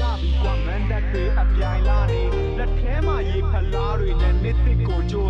လှပြီးกว่าမန်တက်တွေအပြိုင်လာနေလက်ထဲမှာရေဖလားတွေနဲ့နှစ်သိကိုကြိုး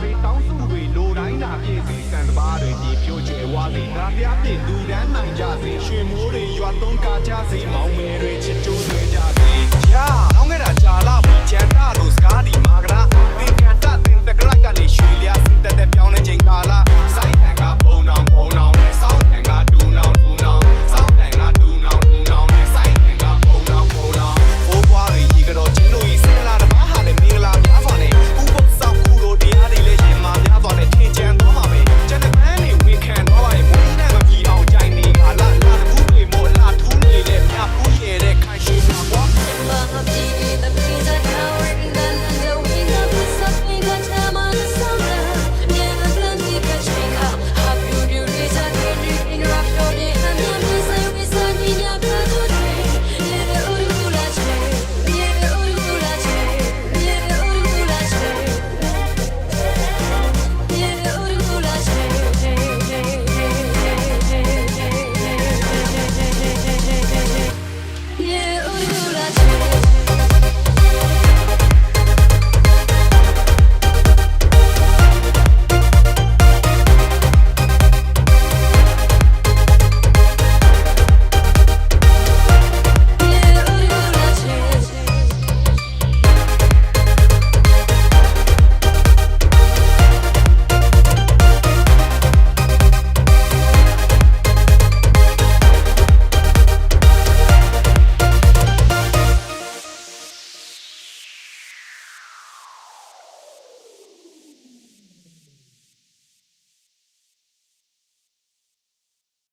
ပေးတောင်းစုတွေလိုတိုင်းသာပြည့်စည်စံတပါးတွေဒီဖြိုးကျဲဝါစေငါပြားပြည့်လူတန်းနိုင်ကြစေရွှေမိုးတွေရွာသွန်းကာကြစေမောင်မယ်တွေချစ်ကြိုးတွေကြစေရာအောင်ခဲ့တာကြာလာပြီချန်တာလို့စကားဒီ much.